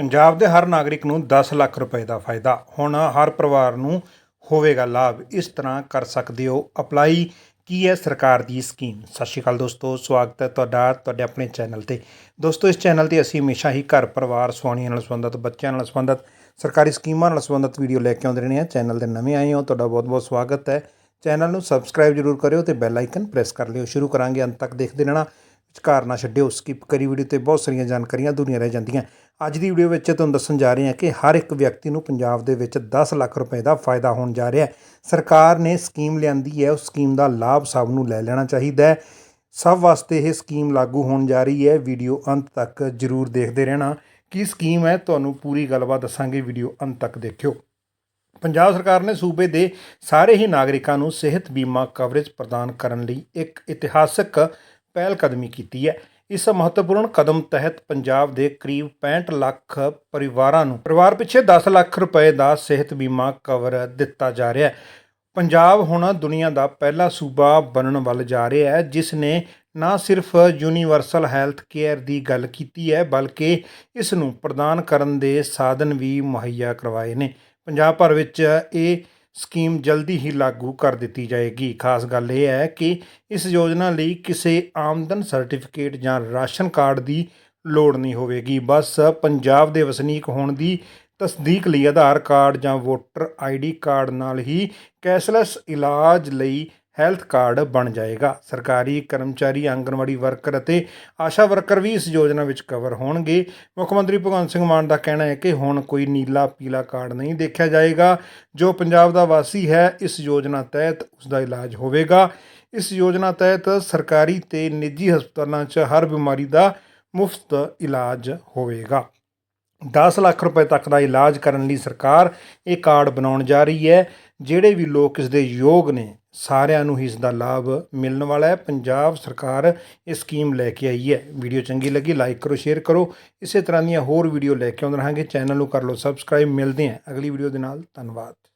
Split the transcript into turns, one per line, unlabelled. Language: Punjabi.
ਪੰਜਾਬ ਦੇ ਹਰ ਨਾਗਰਿਕ ਨੂੰ 10 ਲੱਖ ਰੁਪਏ ਦਾ ਫਾਇਦਾ। ਹੁਣ ਹਰ ਪਰਿਵਾਰ ਨੂੰ ਹੋਵੇਗਾ ਲਾਭ। ਇਸ ਤਰ੍ਹਾਂ ਕਰ ਸਕਦੇ ਹੋ ਅਪਲਾਈ। ਕੀ ਹੈ ਸਰਕਾਰ ਦੀ ਸਕੀਮ? ਸਤਿ ਸ਼੍ਰੀ ਅਕਾਲ ਦੋਸਤੋ, ਸਵਾਗਤ ਹੈ ਤੁਹਾਡਾ, ਤੁਹਾਡੇ ਆਪਣੇ ਚੈਨਲ ਤੇ। ਦੋਸਤੋ, ਇਸ ਚੈਨਲ ਤੇ ਅਸੀਂ ਹਮੇਸ਼ਾ ਹੀ ਘਰ ਪਰਿਵਾਰ, ਸੁਆਣੀਆਂ ਨਾਲ ਸੰਬੰਧਿਤ, ਬੱਚਿਆਂ ਨਾਲ ਸੰਬੰਧਿਤ, ਸਰਕਾਰੀ ਸਕੀਮਾਂ ਨਾਲ ਸੰਬੰਧਿਤ ਵੀਡੀਓ ਲੈ ਕੇ ਆਉਂਦੇ ਰਹਿੰਦੇ ਹਾਂ। ਚੈਨਲ ਦੇ ਨਵੇਂ ਆਏ ਹੋ, ਤੁਹਾਡਾ ਬਹੁਤ ਬਹੁਤ ਸਵਾਗਤ ਹੈ। ਚੈਨਲ ਨੂੰ ਸਬਸਕ੍ਰਾਈਬ ਜਰੂਰ ਕਰਿਓ ਤੇ ਬੈਲ ਆਈਕਨ ਪ੍ਰੈਸ ਕਰ ਲਿਓ। ਸ਼ੁਰੂ ਕਰਾਂਗੇ, ਅੰਤ ਤੱਕ ਦੇਖਦੇ ਰਹਿਣਾ। ਵਿਚਕਾਰ ਨਾ ਛੱਡਿਓ ਸਕਿਪ ਕਰੀ ਵੀਡੀਓ ਤੇ ਬਹੁਤ ਸਾਰੀਆਂ ਜਾਣਕਾਰੀਆਂ ਅਧੂਰੀਆਂ ਰਹਿ ਜਾਂਦੀਆਂ। ਅੱਜ ਦੀ ਵੀਡੀਓ ਵਿੱਚ ਤੁਹਾਨੂੰ ਦੱਸਣ ਜਾ ਰਹੇ ਹਾਂ ਕਿ ਹਰ ਇੱਕ ਵਿਅਕਤੀ ਨੂੰ ਪੰਜਾਬ ਦੇ ਵਿੱਚ 10 ਲੱਖ ਰੁਪਏ ਦਾ ਫਾਇਦਾ ਹੋਣ ਜਾ ਰਿਹਾ ਹੈ। ਸਰਕਾਰ ਨੇ ਸਕੀਮ ਲਿਆਂਦੀ ਹੈ, ਉਸ ਸਕੀਮ ਦਾ ਲਾਭ ਸਭ ਨੂੰ ਲੈ ਲੈਣਾ ਚਾਹੀਦਾ ਹੈ। ਸਭ ਵਾਸਤੇ ਇਹ ਸਕੀਮ ਲਾਗੂ ਹੋਣ ਜਾ ਰਹੀ ਹੈ। ਵੀਡੀਓ ਅੰਤ ਤੱਕ ਜਰੂਰ ਦੇਖਦੇ ਰਹਿਣਾ। ਕੀ ਸਕੀਮ ਹੈ? ਤੁਹਾਨੂੰ ਪੂਰੀ ਗੱਲਬਾਤ ਦੱਸਾਂਗੇ। ਵੀਡੀਓ ਅੰਤ ਤੱਕ ਦੇਖਿਓ। ਪੰਜਾਬ ਸਰਕਾਰ ਨੇ ਸੂਬੇ ਦੇ ਸਾਰੇ ਹੀ ਨਾਗਰਿਕਾਂ ਨੂੰ ਸਿਹਤ ਬੀਮਾ ਕਵਰੇਜ ਪ੍ਰਦਾਨ ਕਰਨ ਲਈ ਇੱਕ ਇਤਿਹਾਸਕ ਪਹਿਲ ਕਦਮੀ ਕੀਤੀ ਹੈ। ਇਸ ਮਹੱਤਵਪੂਰਨ ਕਦਮ ਤਹਿਤ ਪੰਜਾਬ ਦੇ ਕਰੀਬ 65 ਲੱਖ ਪਰਿਵਾਰਾਂ ਨੂੰ ਪਰਿਵਾਰ ਪਿੱਛੇ 10 ਲੱਖ ਰੁਪਏ ਦਾ ਸਿਹਤ ਬੀਮਾ ਕਵਰ ਦਿੱਤਾ ਜਾ ਰਿਹਾ ਹੈ। ਪੰਜਾਬ ਹੁਣ ਦੁਨੀਆ ਦਾ ਪਹਿਲਾ ਸੂਬਾ ਬਣਨ ਵੱਲ ਜਾ ਰਿਹਾ ਹੈ, ਜਿਸ ਨੇ ਨਾ ਸਿਰਫ ਯੂਨੀਵਰਸਲ ਹੈਲਥ ਕੇਅਰ ਦੀ ਗੱਲ ਕੀਤੀ ਹੈ, ਬਲਕਿ ਇਸ ਨੂੰ ਪ੍ਰਦਾਨ ਕਰਨ ਦੇ ਸਾਧਨ ਵੀ ਮੁਹੱਈਆ ਕਰਵਾਏ ਨੇ। ਪੰਜਾਬ ਭਰ ਵਿੱਚ ਇਹ ਸਕੀਮ ਜਲਦੀ ਹੀ ਲਾਗੂ ਕਰ ਦਿੱਤੀ ਜਾਏਗੀ। ਖਾਸ ਗੱਲ ਇਹ ਹੈ ਕਿ ਇਸ ਯੋਜਨਾ ਲਈ ਕਿਸੇ ਆਮਦਨ ਸਰਟੀਫਿਕੇਟ ਜਾਂ ਰਾਸ਼ਨ ਕਾਰਡ ਦੀ ਲੋੜ ਨਹੀਂ ਹੋਵੇਗੀ। ਬਸ ਪੰਜਾਬ ਦੇ ਵਸਨੀਕ ਹੋਣ ਦੀ ਤਸਦੀਕ ਲਈ ਆਧਾਰ ਕਾਰਡ ਜਾਂ ਵੋਟਰ ਆਈਡੀ ਕਾਰਡ ਨਾਲ ਹੀ ਕੈਸ਼ਲੈਸ ਇਲਾਜ ਲਈ ਹੈਲਥ ਕਾਰਡ ਬਣ ਜਾਏਗਾ। ਸਰਕਾਰੀ ਕਰਮਚਾਰੀ ਆਂਗਣਵਾੜੀ ਵਰਕਰ ਅਤੇ ਆਸ਼ਾ ਵਰਕਰ ਵੀ ਇਸ ਯੋਜਨਾ ਵਿੱਚ ਕਵਰ ਹੋਣਗੇ। ਮੁੱਖ ਮੰਤਰੀ ਭਗਵੰਤ ਸਿੰਘ ਮਾਨ ਦਾ ਕਹਿਣਾ ਹੈ ਕਿ ਹੁਣ ਕੋਈ ਨੀਲਾ ਪੀਲਾ ਕਾਰਡ ਨਹੀਂ ਦੇਖਿਆ ਜਾਏਗਾ। ਜੋ ਪੰਜਾਬ ਦਾ ਵਾਸੀ ਹੈ, ਇਸ ਯੋਜਨਾ ਤਹਿਤ ਉਸ ਦਾ ਇਲਾਜ ਹੋਵੇਗਾ। ਇਸ ਯੋਜਨਾ ਤਹਿਤ ਸਰਕਾਰੀ ਤੇ ਨਿੱਜੀ ਹਸਪਤਾਲਾਂ 'ਚ ਹਰ ਬਿਮਾਰੀ ਦਾ ਮੁਫਤ ਇਲਾਜ ਹੋਵੇਗਾ। 10 ਲੱਖ ਰੁਪਏ ਤੱਕ ਦਾ ਇਲਾਜ ਕਰਨ ਲਈ ਸਰਕਾਰ ਇਹ ਕਾਰਡ ਬਣਾਉਣ ਜਾ ਰਹੀ ਹੈ, ਜਿਹੜੇ ਵੀ ਲੋਕ ਇਸ ਦੇ ਯੋਗ ਨੇ ਸਾਰਿਆਂ ਨੂੰ ਹੀ ਇਸ ਦਾ ਲਾਭ ਮਿਲਣ ਵਾਲਾ ਹੈ। ਪੰਜਾਬ ਸਰਕਾਰ ਇਹ ਸਕੀਮ ਲੈ ਕੇ ਆਈ ਹੈ। ਵੀਡੀਓ ਚੰਗੀ ਲੱਗੀ ਲਾਈਕ ਕਰੋ ਸ਼ੇਅਰ ਕਰੋ। ਇਸੇ ਤਰ੍ਹਾਂ ਦੀਆਂ ਹੋਰ ਵੀਡੀਓ ਲੈ ਕੇ ਆਉਂਦੇ ਰਹਾਂਗੇ। ਚੈਨਲ ਨੂੰ ਕਰ ਲਓ ਸਬਸਕ੍ਰਾਈਬ ਮਿਲਦੇ ਹਾਂ ਅਗਲੀ ਵੀਡੀਓ ਦੇ ਨਾਲ। ਧੰਨਵਾਦ।